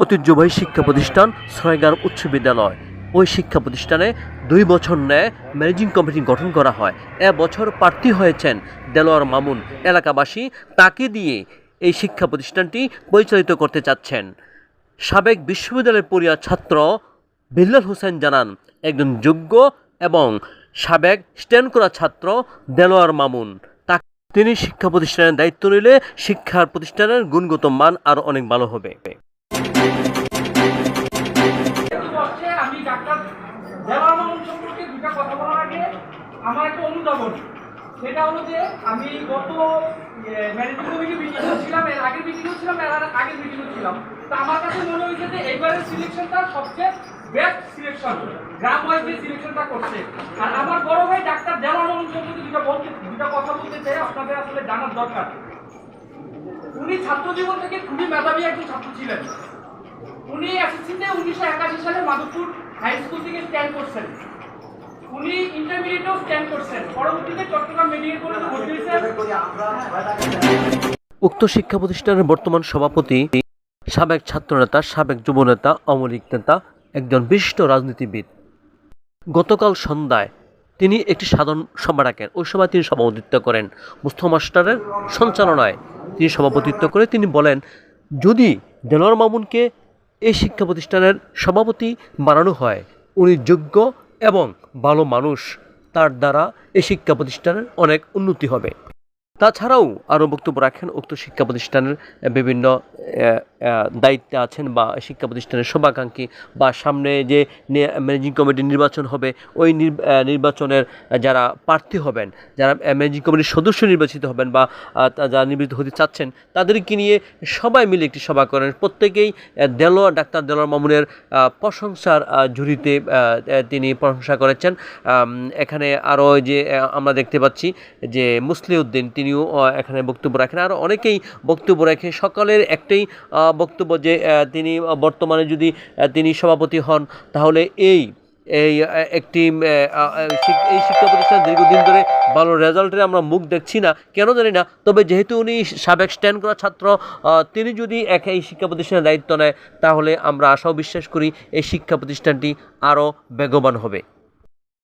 ঐতিহ্যবাহী শিক্ষা প্রতিষ্ঠান সরাইগ্রাম উচ্চ বিদ্যালয়। ওই শিক্ষা প্রতিষ্ঠানে দুই বছর ন্যায় ম্যানেজিং কমিটি গঠন করা হয়। এ বছর প্রার্থী হয়েছেন দেলোয়ার মামুন। এলাকাবাসী তাকে দিয়ে এই শিক্ষা প্রতিষ্ঠানটি পরিচালিত করতে চাচ্ছেন। সাবেক বিশ্ববিদ্যালয়ের পড়িয়া ছাত্র বিল্লাল হোসেন জানান, একজন যোগ্য এবং সাবেক স্ট্যান্ড করা ছাত্র দেলোয়ার মামুন। তিনি শিক্ষা প্রতিষ্ঠানের দায়িত্ব নিলে শিক্ষার প্রতিষ্ঠানের গুণগত মান আরও অনেক ভালো হবে। আমি আমার একটা অনুধাবন। সেটা হলো যে আমি গত ম্যানেজিং কমিটি মিটিংও ছিলাম, এর আগের মিটিংও ছিলাম, এর আগের মিটিংও ছিলাম। তো আমার কাছে মনে হয়েছে যে এইবারের সিলেকশনটা সবচেয়ে বেস্ট সিলেকশন গ্রাম ওয়াইজ যে সিলেকশনটা করছে। আর আমার বড় ভাই ডাক্তার দেওয়ার সম্পর্কে দুটা বলতে দুটা কথা বলতে চাই, আপনাদের আসলে জানার দরকার। উনি ছাত্র জীবন থেকে খুবই মেধাবী একজন ছাত্র ছিলেন। উনি এসএসসিতে উনিশশো একাশি সালে মাধবপুর হাই স্কুল থেকে স্ট্যান্ড করছেন। উনি স্ট্যান্ড করছেন। পরবর্তীতে চট্টগ্রাম মেডিকেল কলেজে ভর্তি হয়েছেন উক্ত শিক্ষা প্রতিষ্ঠানের বর্তমান সভাপতি, সাবেক ছাত্রনেতা, সাবেক যুবনেতা অমরিক নেতা, একজন বিশিষ্ট রাজনীতিবিদ। গতকাল সন্ধ্যায় তিনি একটি সাধারণ সভা ডাকেন। ওই সভায় তিনি সভাপতিত্ব করেন। মুস্তফা মাস্টারের সঞ্চালনায় তিনি সভাপতিত্ব করে তিনি বলেন, যদি দেলোয়ার মামুনকে এই শিক্ষা প্রতিষ্ঠানের সভাপতি বানানো হয়। উনি যোগ্য এবং ভালো মানুষ। তার দ্বারা এই শিক্ষা প্রতিষ্ঠানের অনেক উন্নতি হবে। তাছাড়াও আরও বক্তব্য রাখেন উক্ত শিক্ষা প্রতিষ্ঠানের বিভিন্ন দায়িত্বে আছেন বা শিক্ষা প্রতিষ্ঠানের শুভাকাঙ্ক্ষী বা সামনে যে ম্যানেজিং কমিটি নির্বাচন হবে ওই নির- নির্বাচনের যারা প্রার্থী হবেন যারা ম্যানেজিং কমিটির সদস্য নির্বাচিত হবেন বা যারা নির্বাচিত হতে চাচ্ছেন তাদেরকে নিয়ে সবাই মিলে একটি সভা করেন। প্রত্যেকেই আহ, দেলোয়ার ডাক্তার দেলোয়ার মামুনের প্রশংসার ঝুড়িতে তিনি প্রশংসা করেছেন। এখানে আরও যে আমরা দেখতে পাচ্ছি যে মুসলিউদ্দিন তিনিও এখানে বক্তব্য রাখেন। আর অনেকেই বক্তব্য রাখে। সকলের একটাই বক্তব্য যে তিনি বর্তমানে যদি তিনি সভাপতি হন, তাহলে এই এই একটি এই শিক্ষা প্রতিষ্ঠান দীর্ঘদিন ধরে ভালো রেজাল্টের আমরা মুখ দেখছি না। কেন জানি না, তবে যেহেতু উনি সাবেক স্ট্যান্ড করা ছাত্র তিনি যদি এক, এই শিক্ষা প্রতিষ্ঠানের দায়িত্ব নেয়, তাহলে আমরা আশাও বিশ্বাস করি এই শিক্ষা প্রতিষ্ঠানটি আরও বেগবান হবে।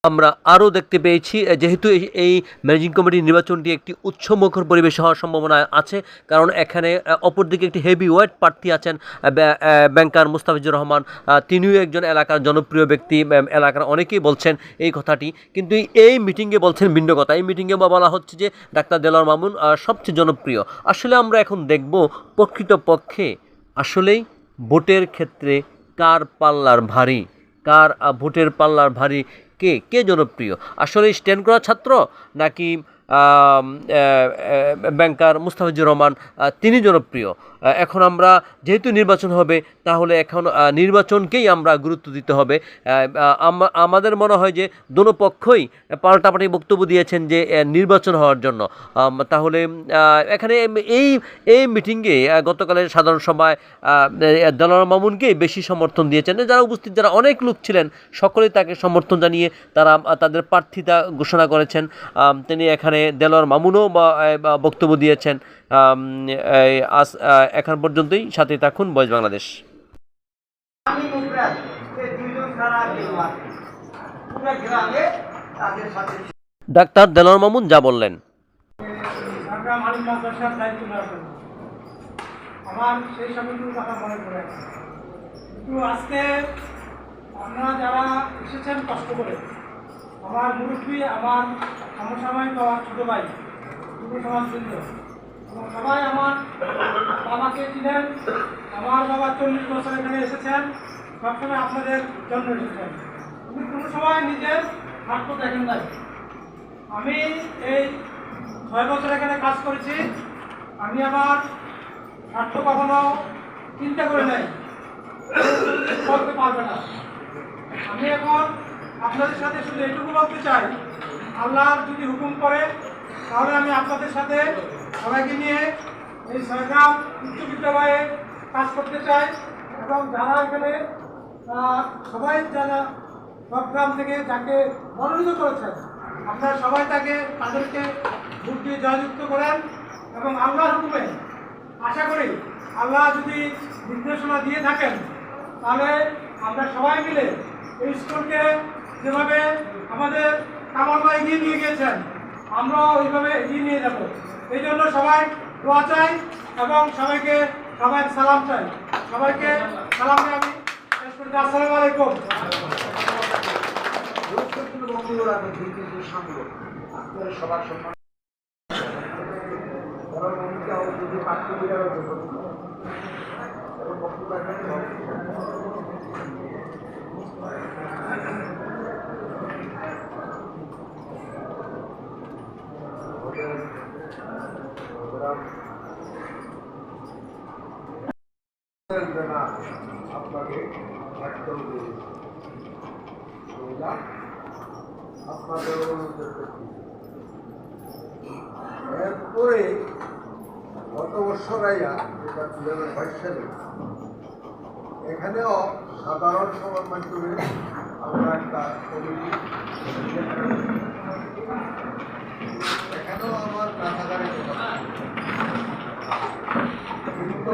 আমরা আরও দেখতে পেয়েছি যেহেতু এই- ম্যানেজিং কমিটির নির্বাচনটি একটি উৎসমুখর পরিবেশ হওয়ার সম্ভাবনা আছে, কারণ এখানে অপরদিকে একটি হেভি ওয়েট প্রার্থী আছেন ব্যা- ব্যাংকার মুস্তাফিজুর রহমান। তিনিও একজন এলাকার জনপ্রিয় ব্যক্তি এলাকার অনেকেই বলছেন এই কথাটি। কিন্তু এই মিটিংয়ে বলছেন ভিন্ন কথা। এই মিটিংয়ে বলা হচ্ছে যে ডাক্তার দেলোয়ার মামুন সবচেয়ে জনপ্রিয়। আসলে আমরা এখন দেখব প্রকৃতপক্ষে আসলেই ভোটের ক্ষেত্রে কার পাল্লার ভারী? কার ভোটের পাল্লার ভারী কে? কে জনপ্রিয়? আসলে স্ট্যান্ড করা ছাত্র নাকি ব্যাংকার মুস্তাফিজুর রহমান তিনি জনপ্রিয়? এখন আমরা যেহেতু নির্বাচন হবে, তাহলে এখন নির্বাচনকেই আমরা গুরুত্ব দিতে হবে। আমাদের মনে হয় যে দোনো পক্ষই পাল্টাপাল্টি বক্তব্য দিয়েছেন যে নির্বাচন হওয়ার জন্য। তাহলে এখানে এই এই মিটিংয়ে গতকালের সাধারণ সভায় দলার মামুনকেই বেশি সমর্থন দিয়েছেন। যারা উপস্থিত, যারা অনেক লোক ছিলেন, সকলেই তাকে সমর্থন জানিয়ে তারা তাদের প্রার্থিতা ঘোষণা করেছেন। তিনি এখানে দেলোয়ার মামুনও বক্তব্য দিয়েছেন। আজ এখন পর্যন্তই সাথে থাকুন বয়স বাংলাদেশ। ডাক্তার দেলোয়ার মামুন যা বললেন। আমার সেই সময়টুকু কথা মনে পড়ে কিন্তু আজকে আপনারা যারা এসেছেন কষ্ট করে আমার মুরব্বী আমার সমসাময়িক আমার ছোটো ভাই যুব সমাজবৃন্দ সবাই আমার বাবাকে চিনেন, আমার বাবা চল্লিশ বছর এখানে এসেছেন, সবসময় আপনাদের জন্য এসেছেন। উনি কোনো সময় নিজের স্বার্থ দেখেন নাই। আমি এই ছয় বছর এখানে কাজ করেছি, আমি আমার স্বার্থ কখনো চিন্তা করে নাই, করতে পারবে না। আমি এখন আপনাদের সাথে শুধু এটুকু বলতে চাই, আল্লাহ যদি হুকুম করে তাহলে আমি আপনাদের সাথে সবাইকে নিয়ে এই সরকার উচ্চ বিদ্যালয়ে কাজ করতে চাই এবং যারা এখানে সবাই যারা সব গ্রাম থেকে যাকে মনোনীত করেছেন, আপনারা সবাই তাকে, তাদেরকে ভোট দিয়ে জয়যুক্ত করেন এবং আল্লাহর হুকুমে আশা করি আল্লাহ যদি নির্দেশনা দিয়ে থাকেন, তাহলে আমরা সবাই মিলে এই স্কুলকে যেভাবে আমাদের কামালমা এগিয়ে নিয়ে গিয়েছেন আমরাও ওইভাবে এগিয়ে নিয়ে যাব। এই জন্য সবাই দোয়া চাই এবং সবাইকে সবাই সালাম চাই। সবাইকে সালাম আমি শেষ আলাইকুম। সবার সম্মান রাখবেন না আপনাকে একদম আপনাদের। এরপরে গত বছর আইয়া যেটা দুই হাজার বাইশ সালে, এখানেও সাধারণ সভার মাধ্যমে আমরা একটা কমিটি এখানেও আমার কাছাকাছি কিন্তু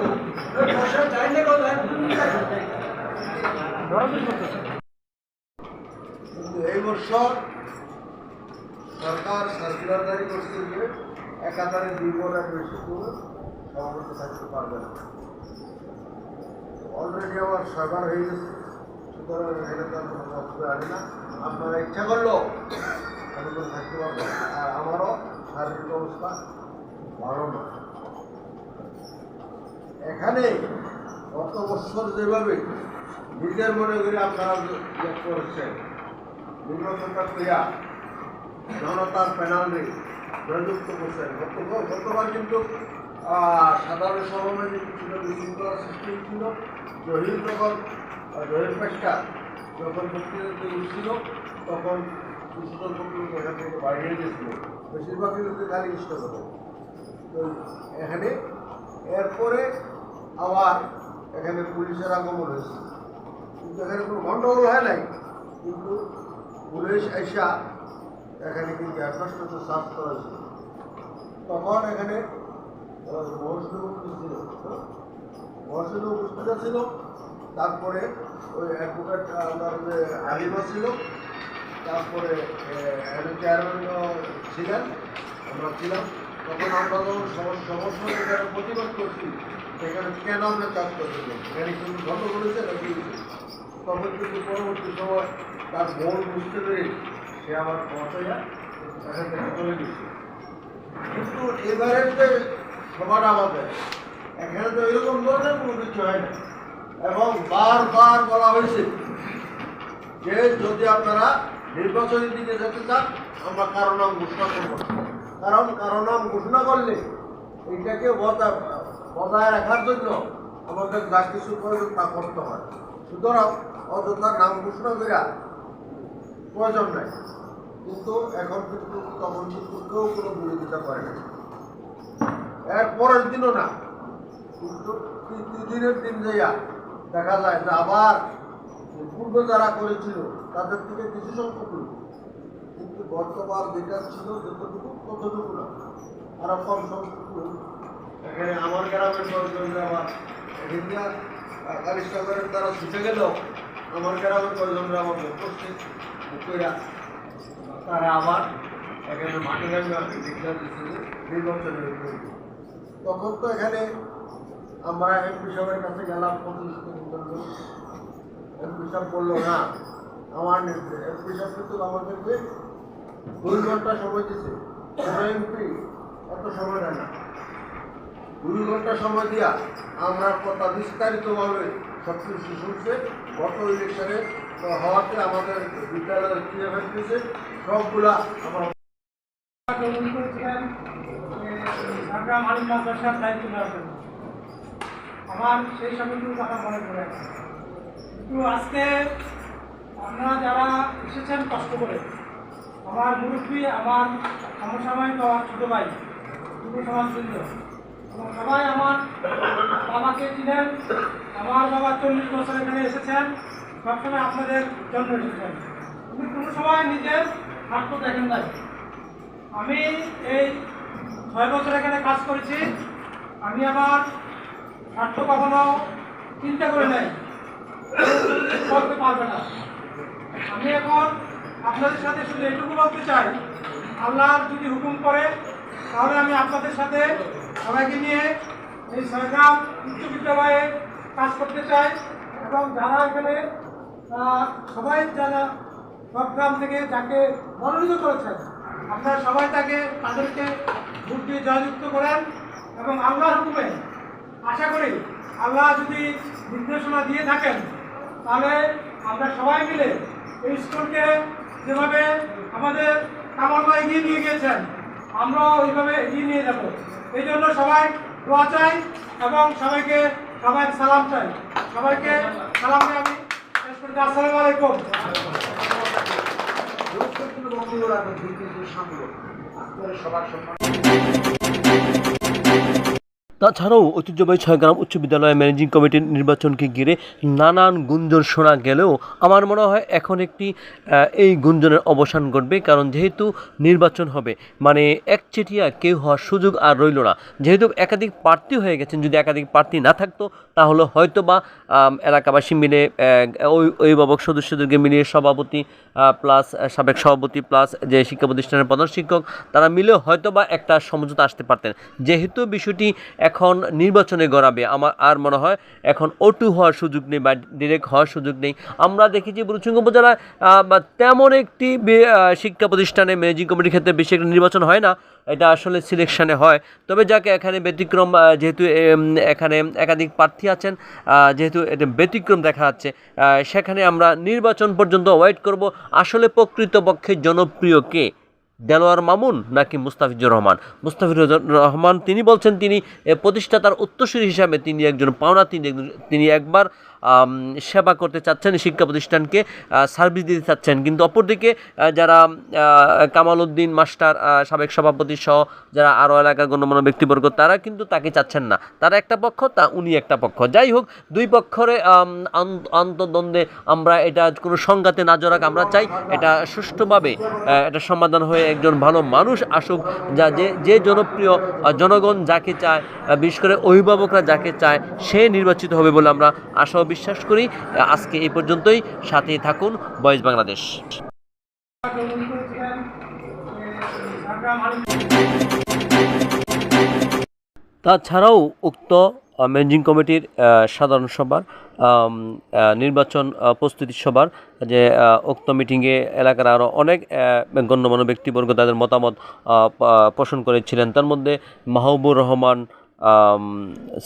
এই বছর সরকার সার্কুলার জারি করছে যে একাধারে দুই বলের বেশি করে সভাপতি থাকতে পারবে না। অলরেডি আমার সরকার হয়ে গেছে। সুতরাং এখানে তো আর কোনো বক্তব্য আসে না। আপনারা ইচ্ছা করল আমি তো থাকতে পারব। আর আমারও শারীরিক অবস্থা ভালো না এখানে গত বছর যেভাবে নিজের মনে করে আপনারা ইয়ে করেছেন, নির্বাচনটা ক্রিয়া জনতার প্যানেলে জয়যুক্ত করছেন। গত- গতবার কিন্তু সাধারণ সমাবেশে কিছুটা বিশৃঙ্খলা সৃষ্টি ছিল জহির যখন জহির পেশটা যখন বক্তৃতাতে উঠছিল, তখন থেকে বাইরে গেছিল। বেশিরভাগই লোকে খালি ইষ্ট করে তো এখানে এরপরে আবার এখানে পুলিশের আগমন হয়েছে। কিন্তু এখানে কোনো গণ্ডগোল হয় নাই। কিন্তু পুলিশ এসা এখানে কিন্তু অ্যাডভান্সটা সাফ করা হয়েছিল তখন এখানে মহসিন উপস্থিত ছিল। উপস্থিত ছিল। তারপরে ওই অ্যাডভোকেট যে আলিমা ছিল, তারপরে চেয়ারম্যানও ছিলেন, আমরা ছিলাম। তখন আমরা যখন সম- সমস্যা প্রতিবাদ করছি। সেখানে কেন কাজ কিন্তু ঘটনা করেছে তখন সময় তার বুঝতে সে আমার গেছে। কিন্তু যে সভাটা আমাদের এখানে তো এরকম ধরনের কোনো কিছু হয় না। এবং বারবার বলা হয়েছে যে যদি আপনারা নির্বাচনের দিকে যেতে চান, আমরা কারও নাম ঘোষণা করব কারণ কারও নাম ঘোষণা করলে এইটাকে বজায় রাখার জন্য আমাদের যা কিছু প্রয়োজন তা করতে হয়। সুতরাং অযথা নাম ঘোষণা করিয়া প্রয়োজন নাই। কিন্তু এখন কিন্তু তখন কিন্তু কেউ কোনো বিরোধিতা করে না এর পরের দিনও না, কিন্তু দিনের দিন যাইয়া দেখা যায় যে আবার পূর্বে যারা করেছিল, তাদের থেকে কিছু সংখ্যক কিন্তু বর্তমান যেটা ছিল যতটুকু ততটুকু না আরও কম সংখ্যক এখানে আমার গ্রামের কয়েকজন আমার এখানে কালিশনগরের তারা ছুটে গেল আমার গ্রামের কয়েকজন আমার ভোট করছে ভোট কইরা তারা আবার এখানে মাঠে গ্রামে ডিক্লার দিচ্ছে যে নির্বাচনের। তখন তো এখানে আমরা এমপি সাহেবের কাছে গেলাম কিলোমিটার এমপি সাহেব বলল, না, আমার এমপি সাহেব কিন্তু আমাদেরকে দুই ঘণ্টা সময় দিচ্ছে এমপি এত সময় দেয় না। দুই ঘণ্টা সময় দিয়া আমরা কথা বিস্তারিতভাবে সব কিছু শুনছে। গত ইলেকশনে হওয়াতে আমাদের বিদ্যালয়ের ক্রিয়া ফেলতেছে সবগুলা আমরা আমার সেই সময়টুকু কথা মনে পড়ে কিন্তু আজকে আপনারা যারা এসেছেন কষ্ট করে, আমার মুরব্বী, আমার সমসাময়িক, আমার ছোটো ভাই, যুব এবং সবাই আমার বাবাকে চিনেন, আমার বাবা চল্লিশ বছর এখানে এসেছেন, সবসময় আপনাদের জন্য এসেছেন। কিন্তু কোনো সময় নিজের স্বার্থ দেখেন নাই। আমি এই ছয় বছর এখানে কাজ করেছি, আমি আমার স্বার্থ কখনো চিন্তা করে নেয় করতে পারবে না। আমি এখন আপনাদের সাথে শুধু এটুকু বলতে চাই, আল্লাহ যদি হুকুম করে তাহলে আমি আপনাদের সাথে সবাইকে নিয়ে এই সরগ্রাম উচ্চ বিদ্যালয়ে কাজ করতে চাই এবং যারা এখানে সবাই যারা সব থেকে যাকে মনোনীত করেছেন, আপনারা সবাই তাকে, তাদেরকে ভোট দিয়ে জয়যুক্ত করেন এবং আল্লাহর হুকুমে আশা করি আল্লাহ যদি নির্দেশনা দিয়ে থাকেন, তাহলে আমরা সবাই মিলে এই স্কুলকে যেভাবে আমাদের কামালমা এগিয়ে নিয়ে গিয়েছেন আমরাও ওইভাবে এগিয়ে নিয়ে যাব। এই জন্য সবাই দোয়া চাই এবং সবাইকে সবাই সালাম চাই। সবাইকে সালাম দিয়ে আমি শেষ আসসালামু আলাইকুম। সবার সম্মান। তাছাড়াও ঐতিহ্যবাহী ছয়গ্রাম উচ্চ বিদ্যালয় ম্যানেজিং কমিটির নির্বাচনকে ঘিরে নানান গুঞ্জন শোনা গেলেও আমার মনে হয় এখন একটি এই গুঞ্জনের অবসান ঘটবে। কারণ যেহেতু নির্বাচন হবে মানে একচেটিয়া কেউ হওয়ার সুযোগ আর রইল না। যেহেতু একাধিক প্রার্থী হয়ে গেছেন, যদি একাধিক প্রার্থী না থাকতো, তাহলে হয়তো বা এলাকাবাসী মিলে ওই অভিভাবক সদস্যদেরকে মিলিয়ে সভাপতি প্লাস সাবেক সভাপতি, প্লাস যে শিক্ষা প্রতিষ্ঠানের প্রধান শিক্ষক, তারা মিলেও হয়তো বা একটা সমঝোতা আসতে পারতেন। যেহেতু বিষয়টি এখন নির্বাচনে গড়াবে। আমার আর মনে হয় এখন ওটু হওয়ার সুযোগ নেই বা ডিরেক্ট হওয়ার সুযোগ নেই। আমরা দেখি যে বুরুচুঙ্গ উপজেলায় তেমন একটি শিক্ষা প্রতিষ্ঠানে ম্যানেজিং কমিটির ক্ষেত্রে বেশি একটা নির্বাচন হয় না। এটা আসলে সিলেকশানে হয়। তবে যাকে, এখানে ব্যতিক্রম যেহেতু এখানে একাধিক প্রার্থী আছেন যেহেতু এটা ব্যতিক্রম দেখা যাচ্ছে সেখানে আমরা নির্বাচন পর্যন্ত ওয়েট করব। আসলে প্রকৃতপক্ষে জনপ্রিয় কে? দেলোয়ার মামুন নাকি মুস্তাফিজুর রহমান? মুস্তাফিজুর রহমান, তিনি বলছেন তিনি প্রতিষ্ঠাতার উত্তরসূরি হিসাবে তিনি একজন পাওনা, তিনি তিনি একবার সেবা করতে চাচ্ছেন, শিক্ষা প্রতিষ্ঠানকে সার্ভিস দিতে চাচ্ছেন। কিন্তু অপরদিকে যারা কামাল উদ্দিন মাস্টার সাবেক সভাপতি সহ যারা আরও এলাকার গণ্যমান্য ব্যক্তিবর্গ, তারা কিন্তু তাকে চাচ্ছেন না। তারা একটা পক্ষ, তা উনি একটা পক্ষ। যাই হোক, দুই পক্ষরে আন্তদ্বন্দ্বে আমরা এটা কোনো সংঘাতে না জড়াক, আমরা চাই এটা সুষ্ঠুভাবে এটা সমাধান হয়ে একজন ভালো মানুষ আসুক, যা যে যে জনপ্রিয় জনগণ যাকে চায় বিশেষ করে অভিভাবকরা যাকে চায়, সে নির্বাচিত হবে বলে আমরা আশা বিশ্বাস করি। আজকে এই পর্যন্তই। সাথেই থাকুন বয়েস বাংলাদেশ। তাছাড়াও উক্ত ম্যানেজিং কমিটির সাধারণ সভার নির্বাচন প্রস্তুতি সভার যে উক্ত মিটিংয়ে এলাকার আরও অনেক গণ্যমান্য ব্যক্তিবর্গ তাদের মতামত পোষণ করেছিলেন। তার মধ্যে মাহবুবুর রহমান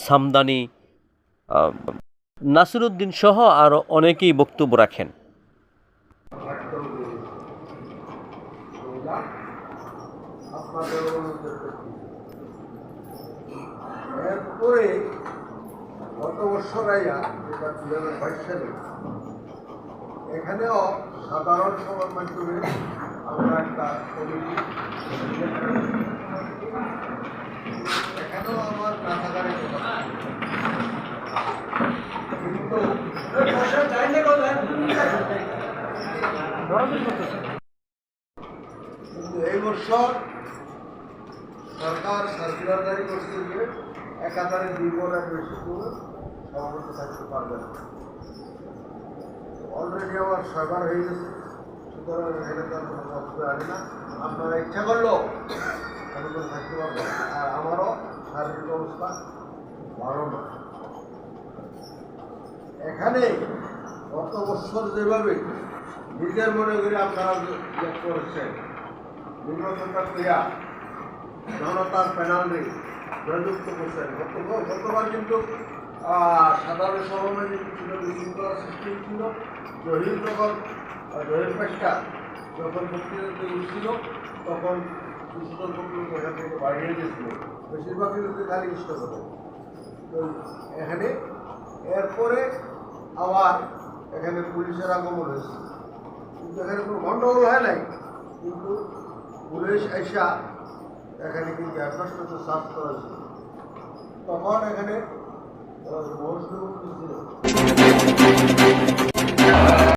সামদানি নাসিরুদ্দিন সহ আরও অনেকেই বক্তব্য রাখেন। এখানেও সাধারণ সভার মাধ্যমে আমরা একটা কমিটি এখানেও আমার কাছাকাছি কথা কিন্তু কিন্তু এই বছর সরকার সার্কুলার জারি করছে যে একাধারে দুই বলের বেশি করে সভাপতি থাকতে পারবে না। অলরেডি আমার ছয়বার হয়ে গেছে, সুতরাং এখানে তো কোনো অসুবিধা আছে না। আপনারা ইচ্ছা করলেও আমি থাকতে পারবেন। আর আমারও শারীরিক অবস্থা ভালো না। এখানে গত বছর যেভাবে নিজের মনে করে আপনারা যে করেছেন, নির্বাচনটা ক্রিয়া জনতার প্যানেলে জয়যুক্ত করছেন। গত গতবার কিন্তু সাধারণ সভাপতি ছিল বিশৃঙ্খলা সৃষ্টি ছিল জহির আহ, জহির পেশটা যখন বক্তৃতাতে উঠছিল তখন বক্তৃতা এখান থেকে বাড়িয়ে গেছিল। বেশিরভাগই লোকে খালি ইষ্ট তো এখানে এরপরে আবার এখানে পুলিশের আগমন হয়েছে। কিন্তু এখানে কোনো গণ্ডগোল হয় নাই। কিন্তু পুলিশ এসা এখানে কিন্তু অ্যাডভান্সমেন্ট সার্চ করা হয়েছিল তখন এখানে মহসিন ছিল